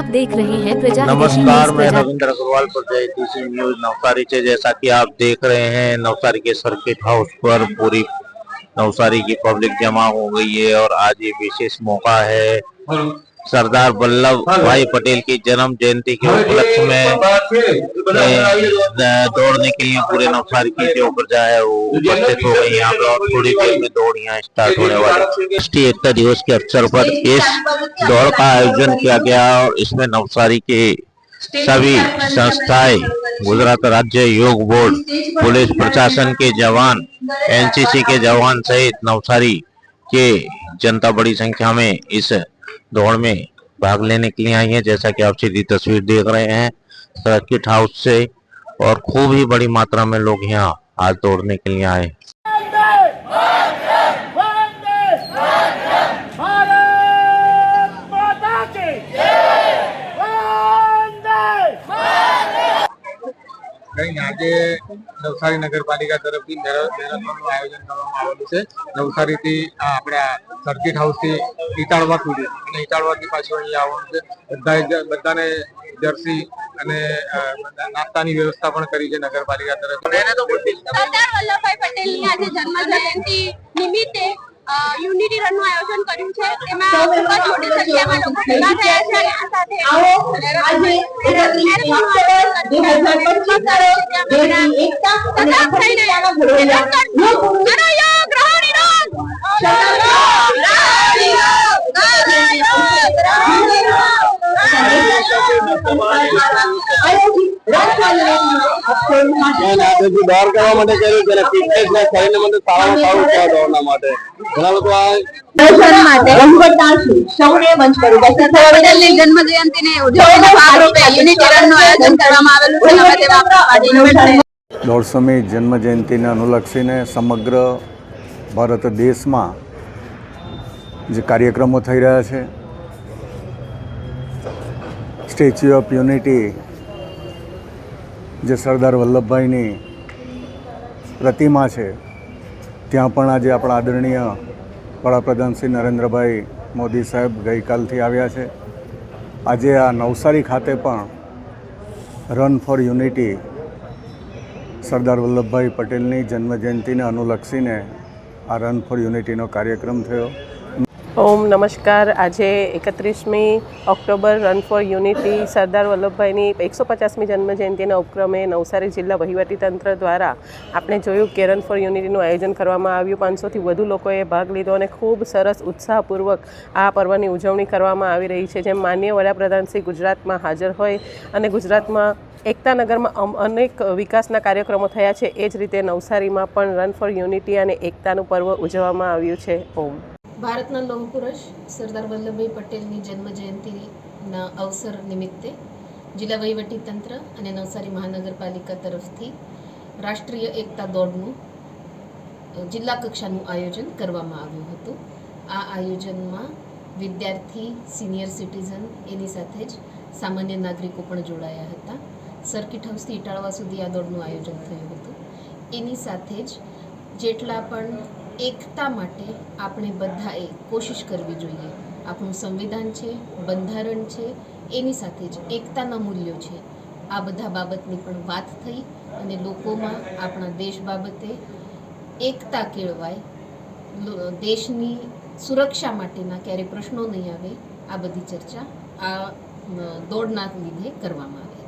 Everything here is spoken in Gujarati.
आप देख रहे हैं प्रजा नमस्कार मैं रविंद्र अग्रवाल न्यूज़। नवसारी से जैसा कि आप देख रहे हैं नवसारी के सर्किट हाउस पर पूरी नवसारी की पब्लिक जमा हो गई है और आज ये विशेष मौका है। सरदार वल्लभ भाई पटेल की जन्म जयंती के उपलक्ष्य में दौड़ने के लिए पूरे नवसारी की जो प्रजा है वो उपस्थित हो गई यहाँ पे और थोड़ी देर में दौड़ यहाँ स्टार्ट होने वाली राष्ट्रीय एकता दिवस के अवसर पर इस दौड़ का आयोजन किया गया और इसमें नवसारी के सभी संस्थाएँ गुजरात राज्य योग बोर्ड पुलिस प्रशासन के जवान एनसीसी के जवान सहित नवसारी के जनता बड़ी संख्या में इस दौड़ में भाग लेने के लिए आई है जैसा कि आप सीधी तस्वीर देख रहे हैं सर्किट हाउस से और खूब ही बड़ी मात्रा में लोग यहाँ आज दौड़ने के लिए आए भारत माता की वंदे કઈ આજે નવસારી નગરપાલિકા તરફથી મેરા- મેરાથોનનું આયોજન કરવામાં આવેલું છે નવસારીથી આ આપણા સર્કિટ હાઉસથી ઇટાળવા સુધી અને ઇટાળવાથી પાછું અહીંયા આવવાનું છે. બધાએ બધાને જર્સી અને નાસ્તાની વ્યવસ્થા પણ કરી છે નગરપાલિકા તરફ સરદાર વલ્લભભાઈ પટેલની આજે જન્મ જયંતિ નિમિત્તે યુનિટી રનનું આયોજન કર્યું છે. એમાં ખૂબ મોટી સંખ્યામાં લોકો ભેગા થયા છે અને આ સાથે સતત થઈને વિનંતી કરશું. કરો યોગ, રહો નિરોગ. કરો યોગ, રહો નિરોગ. કરો યોગ, રહો નિરોગ. દોડ કરવા માટે કર્યું છે ફિટનેસ ને શરીરને માટે સારામાં સારું છે દોડના માટે. ઘણા લોકો આ દર્શન માટે રંગવટાશું સૌને મંચ પર ઉપસ્થિત થવા જન્મ જયંતિને ઉજવણીના ભાગરૂપે યુનિટી રનનું આયોજન કરવામાં આવેલું છે. અમે તેમાં આપણા પાર્ટીનો દોઢસોમી જન્મ જયંતિને અનુલક્ષીને સમગ્ર ભારત દેશમાં જે કાર્યક્રમો થઈ રહ્યા છે સ્ટેચ્યુ ઓફ યુનિટી જે સરદાર વલ્લભભાઈની પ્રતિમા છે, ત્યાં પણ આજે આપણા આદરણીય વડાપ્રધાન શ્રી નરેન્દ્રભાઈ મોદી સાહેબ ગઈકાલથી આવ્યા છે. આજે આ નવસારી ખાતે પણ run for unity Sardar Vallabhbhai પટેલની જન્મજયંતિને અનુલક્ષીને આ રન ફોર યુનિટીનો કાર્યક્રમ થયો. ઓમ નમસ્કાર. આજે એકત્રીસમી October run for unity Sardar વલ્લભભાઈની એકસો પચાસમી જન્મજયંતિના ઉપક્રમે નવસારી જિલ્લા વહીવટીતંત્ર દ્વારા આપણે જોયું કે રન ફોર યુનિટીનું આયોજન કરવામાં આવ્યું. પાંચસોથી વધુ લોકોએ ભાગ લીધો અને ખૂબ સરસ, ઉત્સાહપૂર્વક આ પર્વની ઉજવણી કરવામાં આવી રહી છે. જેમ માન્ય વડાપ્રધાન શ્રી ગુજરાતમાં હાજર હોય અને ગુજરાતમાં એકતાનગરમાં અનેક વિકાસના કાર્યક્રમો થયા છે, એ જ રીતે નવસારીમાં પણ રન ફોર યુનિટી અને એકતાનું પર્વ ઉજવવામાં આવ્યું છે. ઓમ. ભારતના લોહ પુરુષ સરદાર વલ્લભભાઈ પટેલની જન્મ જયંતિના અવસર નિમિત્તે જિલ્લા વહીવટી તંત્ર અને નવસારી મહાનગરપાલિકા તરફથી રાષ્ટ્રીય એકતા દોડનું જિલ્લા કક્ષાનું આયોજન કરવામાં આવ્યું હતું. આ આયોજનમાં વિદ્યાર્થી, સિનિયર સિટીઝન એની સાથે જ સામાન્ય નાગરિકો પણ જોડાયા હતા. સર્કિટ હાઉસથી ઇટાળવા સુધી આ દોડનું આયોજન થયું હતું. એની સાથે જ જેટલા પણ એકતા માટે આપણે બધાએ કોશિશ કરવી જોઈએ. આપણું સંવિધાન છે, બંધારણ છે, એની સાથે જ એકતાના મૂલ્યો છે. આ બધા બાબતની પણ વાત થઈ અને લોકોમાં આપણા દેશ બાબતે એકતા કેળવાય દેશની સુરક્ષા માટેના ક્યારે પ્રશ્નો નહીં આવે, આ બધી ચર્ચા આ દોડના લીધે કરવામાં આવે.